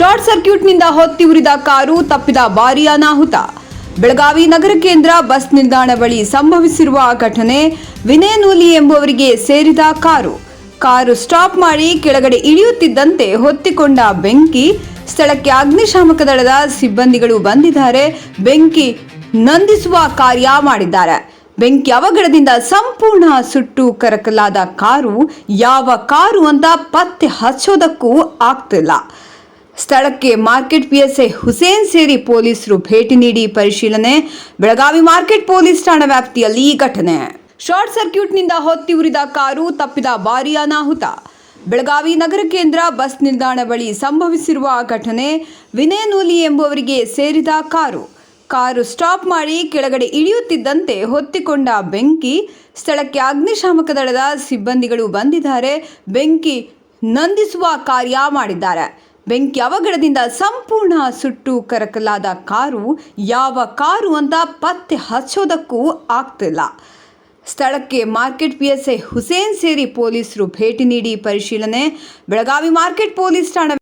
Short ಸರ್ಕ್ಯೂಟ್ನಿಂದ ಹೊತ್ತಿ ಉರಿದ car ತಪ್ಪಿದ ಭಾರೀ ಅನಾಹುತ. ಬೆಳಗಾವಿ ನಗರ ಕೇಂದ್ರ ಬಸ್ ನಿಲ್ದಾಣ ಬಳಿ ಸಂಭವಿಸಿರುವ ಘಟನೆ ವಿನಯ ನೂಲಿ ಎಂಬುವರಿಗೆ ಸೇರಿದ ಕಾರು. ಕಾರು ಸ್ಟಾಪ್ ಮಾಡಿ ಕೆಳಗಡೆ ಇಳಿಯುತ್ತಿದ್ದಂತೆ ಹೊತ್ತಿಕೊಂಡ ಬೆಂಕಿ, ಸ್ಥಳಕ್ಕೆ ಅಗ್ನಿಶಾಮಕ ದಳದ ಸಿಬ್ಬಂದಿಗಳು ಬಂದಿದ್ದಾರೆ, ಬೆಂಕಿ ನಂದಿಸುವ ಕಾರ್ಯ ಮಾಡಿದ್ದಾರೆ. ಬೆಂಕಿ ಅವಘಡದಿಂದ ಸಂಪೂರ್ಣ ಸುಟ್ಟು ಕರಕಲಾದ ಕಾರು, ಯಾವ ಕಾರು ಅಂತ ಪತ್ತೆ ಹಚ್ಚೋದಕ್ಕೂ ಆಗ್ತಿಲ್ಲ. ಸ್ಥಳಕ್ಕೆ ಮಾರ್ಕೆಟ್ ಪಿಎಸ್ಐ ಹುಸೇನ್ ಸೇರಿ ಪೊಲೀಸರು ಭೇಟಿ ನೀಡಿ ಪರಿಶೀಲನೆ. ಬೆಳಗಾವಿ ಮಾರ್ಕೆಟ್ ಪೊಲೀಸ್ ಠಾಣಾ ವ್ಯಾಪ್ತಿಯಲ್ಲಿ ಈ ಘಟನೆ. ಶಾರ್ಟ್ ಸರ್ಕ್ಯೂಟ್ನಿಂದ ಹೊತ್ತಿ ಉರಿದ ಕಾರು ತಪ್ಪಿದ ಭಾರೀ ಅನಾಹುತ. ಬೆಳಗಾವಿ ನಗರ ಕೇಂದ್ರ ಬಸ್ ನಿಲ್ದಾಣ ಬಳಿ ಸಂಭವಿಸಿರುವ ಘಟನೆ ವಿನಯ ನೂಲಿ ಎಂಬುವರಿಗೆ ಸೇರಿದ ಕಾರು. ಕಾರು ಸ್ಟಾಪ್ ಮಾಡಿ ಕೆಳಗಡೆ ಇಳಿಯುತ್ತಿದ್ದಂತೆ ಹೊತ್ತಿಕೊಂಡ ಬೆಂಕಿ. ಸ್ಥಳಕ್ಕೆ ಅಗ್ನಿಶಾಮಕ ದಳದ ಸಿಬ್ಬಂದಿಗಳು ಬಂದಿದ್ದಾರೆ. ಬೆಂಕಿ ನಂದಿಸುವ ಕಾರ್ಯ ಮಾಡಿದ್ದಾರೆ. ಬೆಂಕಿ ಅವಘಡದಿಂದ ಸಂಪೂರ್ಣ ಸುಟ್ಟು ಕರಕಲಾದ ಕಾರು, ಯಾವ ಕಾರು ಅಂತ ಪತ್ತೆ ಹಚ್ಚೋದಕ್ಕೂ ಆಗ್ತಿಲ್ಲ. ಸ್ಥಳಕ್ಕೆ ಮಾರ್ಕೆಟ್ ಪಿಎಸ್ಐ ಹುಸೇನ್ ಸೇರಿ ಪೊಲೀಸರು ಭೇಟಿ ನೀಡಿ ಪರಿಶೀಲನೆ. ಬೆಳಗಾವಿ ಮಾರ್ಕೆಟ್ ಪೊಲೀಸ್ ಠಾಣಾ